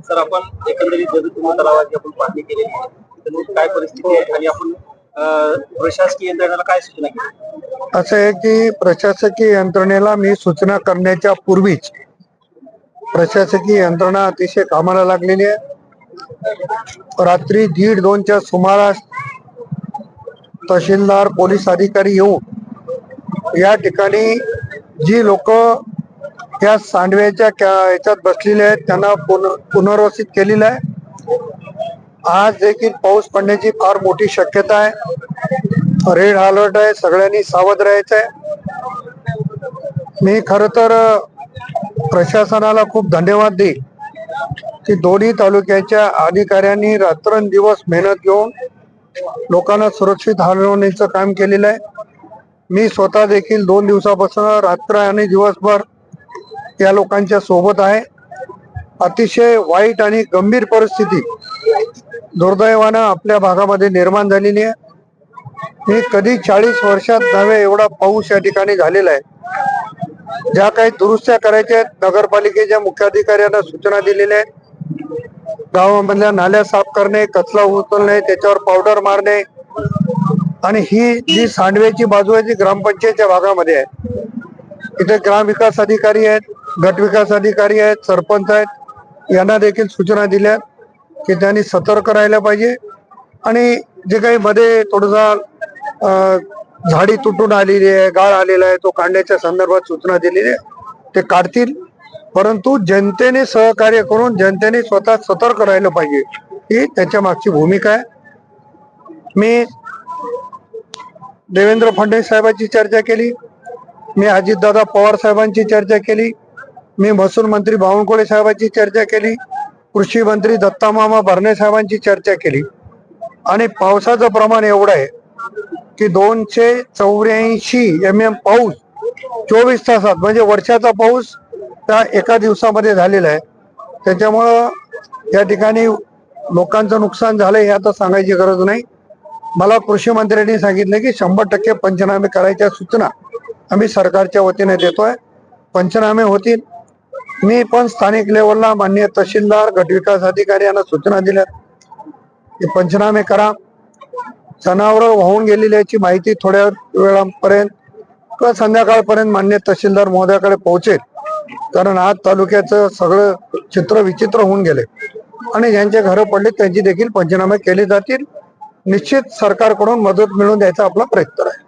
Sir आपण एकंदरीत जर तुम्हाला तलावाची आपण पाहणी केलेली आहे तर काय परिस्थिती आहे आणि आपण प्रशासकीय यंत्रणेला काय सूचना केली? असं आहे की प्रशासकीय यंत्रणेला मी सूचना करण्याच्या पूर्वीच प्रशासकीय यंत्रणा अतिशय कामाला लागलेली आहे. रात्री दीड दोनच्या सुमारास तहसीलदार पोलीस अधिकारी येऊन या ठिकाणी जी लोक या सांडव्याच्या याच्यात बसलेले आहेत. त्यांना पुनर्वसित केलेलं आहे. आज देखील पाऊस पडण्याची फार मोठी शक्यता आहे. रेड अलर्ट आहे. सगळ्यांनी सावध राहायचं आहे. मी खर तर प्रशासनाला खूप धन्यवाद देईन की दोन्ही तालुक्याच्या अधिकाऱ्यांनी रात्रंदिवस मेहनत घेऊन लोकांना सुरक्षित हलवण्याचं काम केलेलं आहे. मी स्वतः देखील दोन दिवसापासून रात्र आणि दिवसभर या लोकांच्या सोबत आहे. अतिशय वाईट आणि गंभीर परिस्थिती दुर्दैवानं आपल्या भागामध्ये निर्माण झालेली आहे. मी कधी चाळीस वर्षात नव्हे एवढा पाऊस या ठिकाणी झालेला आहे. ज्या काही दुरुस्त्या करायच्या आहेत नगरपालिकेच्या मुख्याधिकाऱ्यांना सूचना दिलेल्या आहेत. गावामधल्या नाल्या साफ करणे कचरा उचलणे त्याच्यावर पावडर मारणे. आणि ही जी सांडव्याची बाजू आहे ती ग्रामपंचायतच्या भागामध्ये आहे. इथे ग्रामविकास अधिकारी आहेत गटविकास अधिकारी आहेत सरपंच आहेत यांना देखील सूचना दिल्या की त्यांनी सतर्क राहायला पाहिजे. आणि जे काही मध्ये थोडसा झाडी तुटून आलेली आहे गाळ आलेला आहे तो काढण्याच्या संदर्भात सूचना दिलेली आहे ते काढतील. परंतु जनतेने सहकार्य करून जनतेने स्वतः सतर्क राहिलं पाहिजे ही त्याच्या मागची भूमिका आहे. मी देवेंद्र फडणवीस साहेबांची चर्चा केली. मी अजितदादा पवार साहेबांची चर्चा केली. मी महसूल मंत्री बावनकुळे साहेबांची चर्चा केली. कृषी मंत्री दत्तामामा भरणे साहेबांची चर्चा केली. आणि पावसाचं प्रमाण एवढं आहे की दोनशे चौऱ्याऐंशी एम एम पाऊस चोवीस तासात म्हणजे वर्षाचा पाऊस त्या एका दिवसामध्ये झालेला आहे. त्याच्यामुळं या ठिकाणी लोकांचं नुकसान झालं हे आता सांगायची गरज नाही. मला कृषी मंत्र्यांनी सांगितलं की शंभर टक्के पंचनामे करायच्या सूचना आम्ही सरकारच्या वतीने देतोय. पंचनामे होतील. मी पण स्थानिक लेवलला मान्य तहसीलदार गटविकास अधिकारी यांना सूचना दिल्या की पंचनामे करा. जनावरं वाहून गेलेल्याची माहिती थोड्या वेळापर्यंत किंवा संध्याकाळपर्यंत मान्य तहसीलदार महोदयाकडे पोहोचेल. कारण आज तालुक्याचं सगळं चित्र विचित्र होऊन गेले. आणि ज्यांचे घरं पडले त्यांची देखील पंचनामे केले जातील. निश्चित सरकारकडून मदत मिळवून द्यायचा आपला प्रयत्न आहे.